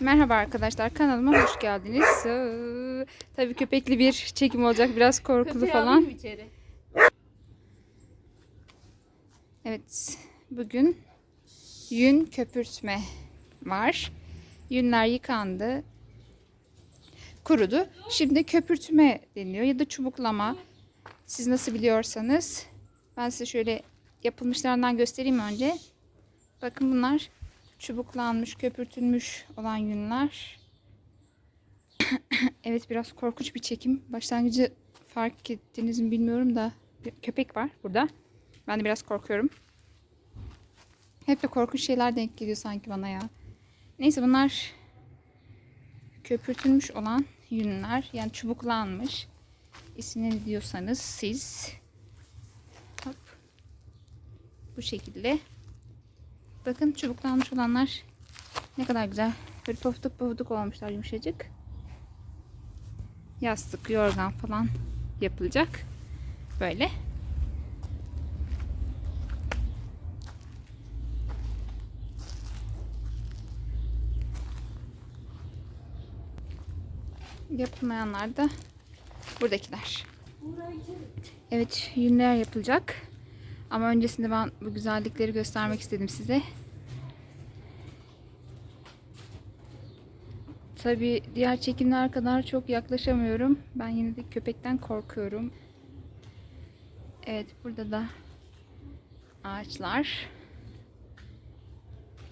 Merhaba arkadaşlar kanalıma hoş geldiniz. Ee, Tabii köpekli bir çekim olacak biraz korkulu Köpeği falan. içeri. Evet bugün yün köpürtme var. Yünler yıkandı. Kurudu. Şimdi köpürtme deniliyor ya da çubuklama. Siz nasıl biliyorsanız. Ben size şöyle yapılmışlarından göstereyim önce. Bakın bunlar çubuklanmış, köpürtülmüş olan yünler. evet biraz korkunç bir çekim. Başlangıcı fark ettiniz mi bilmiyorum da bir köpek var burada. Ben de biraz korkuyorum. Hep de korkunç şeyler denk geliyor sanki bana ya. Neyse bunlar köpürtülmüş olan yünler. Yani çubuklanmış. İsmini diyorsanız siz. Hop. Bu şekilde. Bakın çubuklanmış olanlar ne kadar güzel. Böyle pofuduk pofuduk olmuşlar yumuşacık. Yastık, yorgan falan yapılacak. Böyle. Yapılmayanlar da buradakiler. Evet yünler yapılacak. Ama öncesinde ben bu güzellikleri göstermek istedim size. Tabi diğer çekimler kadar çok yaklaşamıyorum. Ben yine de köpekten korkuyorum. Evet burada da ağaçlar.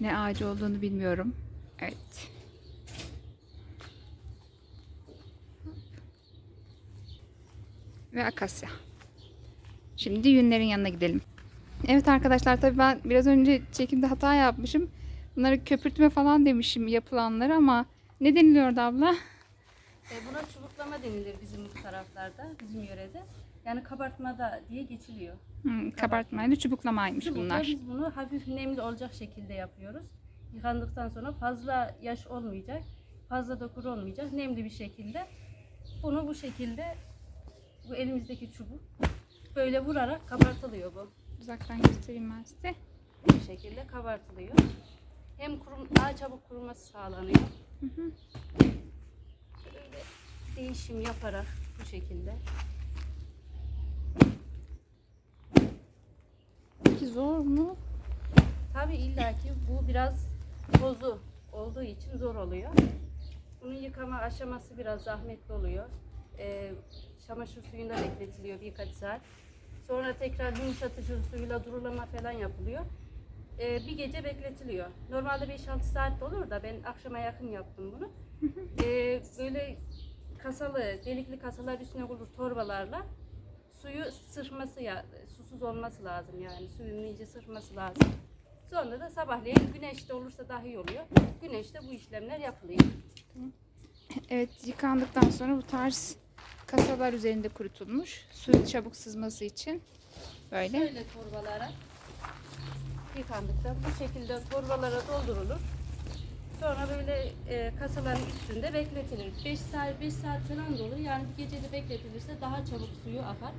Ne ağacı olduğunu bilmiyorum. Evet. Ve akasya. Şimdi yünlerin yanına gidelim. Evet arkadaşlar tabii ben biraz önce çekimde hata yapmışım. Bunları köpürtme falan demişim yapılanları ama ne deniliyordu abla? E, buna çubuklama denilir bizim bu taraflarda, bizim yörede. Yani kabartma da diye geçiliyor. Hmm, kabartmayla çubuklamaymış Çubukla bunlar. biz bunu hafif nemli olacak şekilde yapıyoruz. Yıkandıktan sonra fazla yaş olmayacak, fazla da kuru olmayacak. Nemli bir şekilde bunu bu şekilde bu elimizdeki çubuk böyle vurarak kabartılıyor bu. Uzaktan göstereyim ben size. Bu şekilde kabartılıyor. Hem kurum, daha çabuk kuruması sağlanıyor. Böyle değişim yaparak bu şekilde. Peki zor mu? Tabii illaki bu biraz tozu olduğu için zor oluyor. Bunun yıkama aşaması biraz zahmetli oluyor. Ee, çamaşır suyunda bekletiliyor birkaç saat. Sonra tekrar yumuşatıcı suyla durulama falan yapılıyor. Ee, bir gece bekletiliyor. Normalde 5-6 saat de olur da ben akşama yakın yaptım bunu. Ee, böyle kasalı, delikli kasalar üstüne kurulu torbalarla suyu sırması ya susuz olması lazım yani suyun iyice sırması lazım. Sonra da sabahleyin güneşte olursa daha iyi oluyor. Güneşte bu işlemler yapılıyor. Evet yıkandıktan sonra bu tarz kasalar üzerinde kurutulmuş. Su çabuk sızması için. Böyle. Böyle torbalara yıkandıktan bu şekilde torbalara doldurulur. Sonra böyle e, kasaların üstünde bekletilir. 5 saat 5 saat falan da olur. Yani bir gecede bekletilirse daha çabuk suyu akar.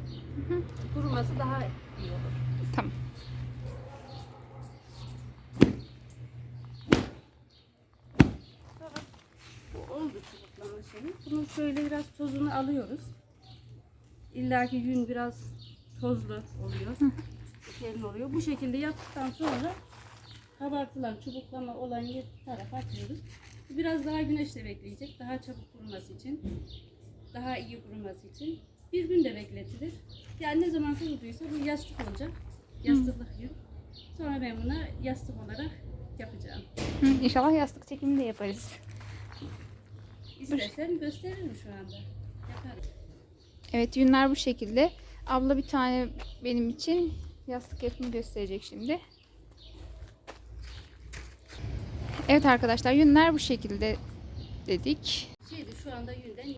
Kuruması daha iyi olur. Tamam. Sonra bu oldu çubuklama şeyi. Bunun şöyle biraz tozunu alıyoruz. İlla ki yün biraz tozlu oluyor. Derin oluyor. Bu şekilde yaptıktan sonra kabartılan çubuklama olan yer tarafa atıyoruz. Biraz daha güneşte bekleyecek. Daha çabuk kuruması için. Daha iyi kuruması için. Bir gün de bekletilir. Yani ne zaman kuruduysa bu yastık olacak. Yastıklık yün. Sonra ben buna yastık olarak yapacağım. Hı, İnşallah yastık çekimi de yaparız. İstersen gösteririm şu anda. Yaparım. Evet yünler bu şekilde. Abla bir tane benim için yastık yapımı gösterecek şimdi. Evet arkadaşlar yünler bu şekilde dedik. Şeydi şu anda yünden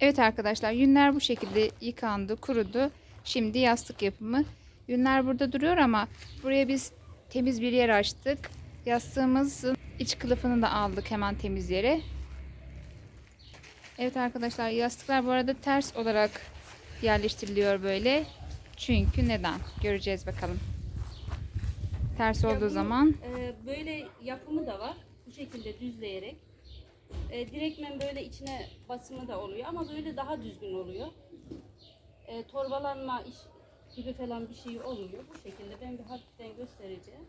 Evet arkadaşlar yünler bu şekilde yıkandı, kurudu. Şimdi yastık yapımı. Yünler burada duruyor ama buraya biz temiz bir yer açtık. Yastığımızın iç kılıfını da aldık hemen temiz yere. Evet arkadaşlar yastıklar bu arada ters olarak yerleştiriliyor böyle. Çünkü neden? Göreceğiz bakalım. Ters Ya olduğu bunun, zaman e, böyle yapımı da var. Bu şekilde düzleyerek E, direktmen böyle içine basımı da oluyor ama böyle daha düzgün oluyor. E, torbalanma iş gibi falan bir şey olmuyor. Bu şekilde ben bir hafiften göstereceğim.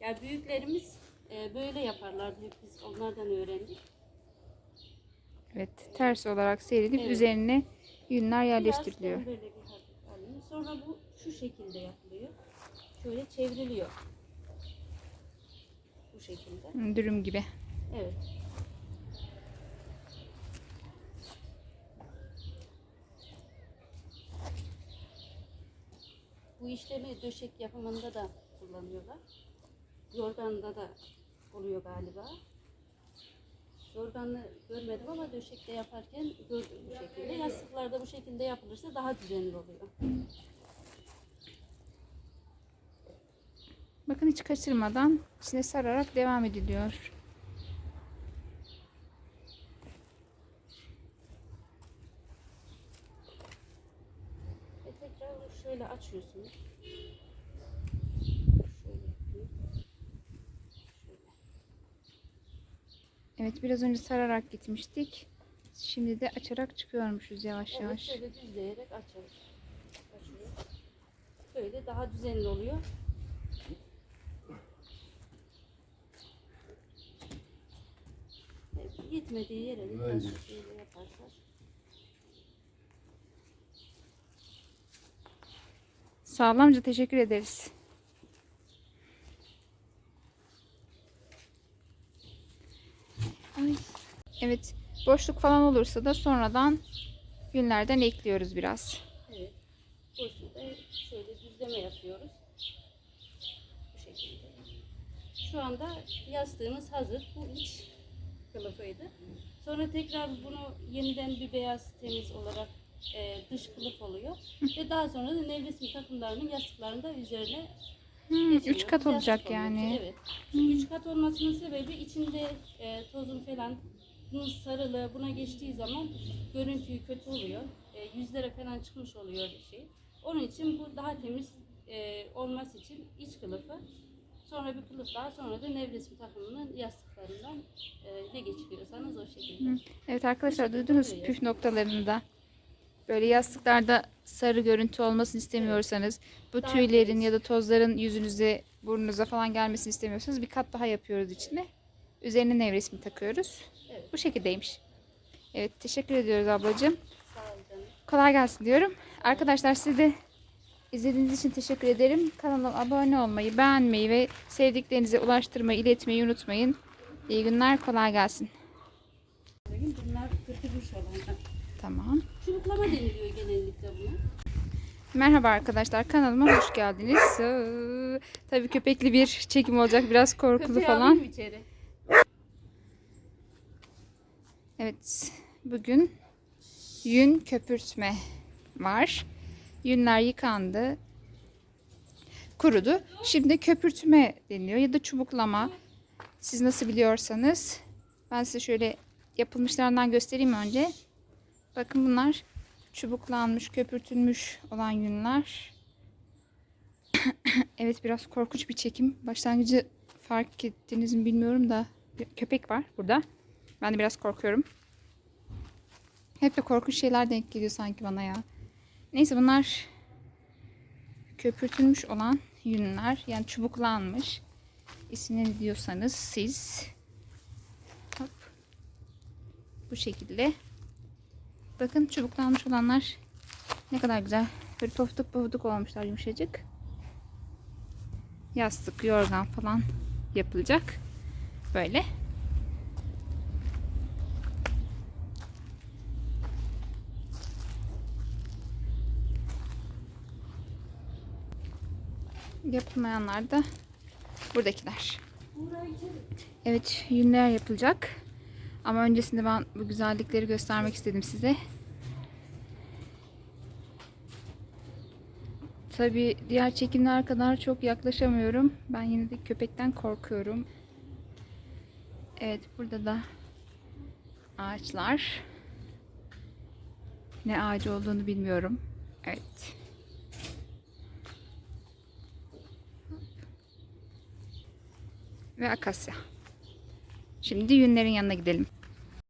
Yani büyüklerimiz e, böyle yaparlardı. Biz onlardan öğrendik. Evet ters olarak serilip Evet. üzerine yünler yerleştiriliyor. Sonra bu şu şekilde yapılıyor. Şöyle çevriliyor. Bu şekilde. Hı, Dürüm gibi. Evet. Bu işlemi döşek yapımında da kullanıyorlar. Yorganda da oluyor galiba. Yorganı görmedim ama döşekte yaparken gördüm bu şekilde. Yastıklarda bu şekilde yapılırsa daha düzenli oluyor. Bakın hiç kaçırmadan içine sararak devam ediliyor. Ve tekrar şöyle açıyorsunuz. Şöyle yapayım. Şöyle. Evet biraz önce sararak gitmiştik. Şimdi de açarak çıkıyormuşuz yavaş Evet, yavaş. şöyle düzleyerek. Açıyoruz. Böyle daha düzenli oluyor. Yetmediği yere de biraz şöyle yaparsak. Sağlamca teşekkür ederiz. Evet boşluk falan olursa da sonradan günlerden ekliyoruz biraz. Evet. Boşluğu da şöyle düzleme yapıyoruz. Bu şekilde. Şu anda yastığımız hazır. Bu iç kılıfıydı. Sonra tekrar bunu yeniden bir beyaz temiz olarak e, dış kılıf oluyor. Ve daha sonra da nevresim takımlarının yastıklarını da üzerine Hmm, geçiriyor. üç kat Yastık olacak oluyor. yani. Evet. Üç kat olmasının sebebi içinde e, tozun falan bunun sarılığı buna geçtiği zaman görüntüyü kötü oluyor. E, yüzlere falan çıkmış oluyor şey. Onun için bu daha temiz e, olması için iç kılıfı sonra bir kılıf daha sonra da nevresim takımının yastıklarından e, ne geçiriyorsanız o şekilde. Evet arkadaşlar duydunuz oluyor. püf noktalarında. Böyle yastıklarda sarı görüntü olmasını istemiyorsanız, bu Daha tüylerin temiz. ya da tozların yüzünüze, burnunuza falan gelmesini istemiyorsanız bir kat daha yapıyoruz içine. Üzerine nevresimi takıyoruz. Bu şekildeymiş. Evet teşekkür ediyoruz ablacığım. Kolay gelsin diyorum. Arkadaşlar size de izlediğiniz için teşekkür ederim. Kanalıma abone olmayı, beğenmeyi ve sevdiklerinize ulaştırmayı, iletmeyi unutmayın. İyi günler, kolay gelsin. Bunlar kırpılmış olanlar. Tamam. Çubuklama deniliyor genellikle buna. Merhaba arkadaşlar kanalıma hoş geldiniz. Tabii köpekli bir çekim olacak biraz korkulu Köpeği falan. içeri. Evet bugün yün köpürtme var. Yünler yıkandı. Kurudu. Şimdi köpürtme deniliyor ya da çubuklama. Siz nasıl biliyorsanız. Ben size şöyle yapılmışlarından göstereyim önce. Bakın bunlar çubuklanmış, köpürtülmüş olan yünler. evet biraz korkunç bir çekim. Başlangıcı fark ettiniz mi bilmiyorum da köpek var burada. Ben de biraz korkuyorum. Hep de korkunç şeyler denk geliyor sanki bana ya. Neyse bunlar köpürtülmüş olan yünler. Yani çubuklanmış. İsmini diyorsanız siz. Hop. Bu şekilde. Bakın çubuklanmış olanlar ne kadar güzel. Böyle pofuduk pofuduk olmuşlar yumuşacık. Yastık, yorgan falan yapılacak. Böyle. Yapılmayanlar da buradakiler. Evet yünler yapılacak. Ama öncesinde ben bu güzellikleri göstermek istedim size. Tabi diğer çekimler kadar çok yaklaşamıyorum. Ben yine de köpekten korkuyorum. Evet burada da ağaçlar. Ne ağacı olduğunu bilmiyorum. Evet. Ve akasya. Şimdi yünlerin yanına gidelim.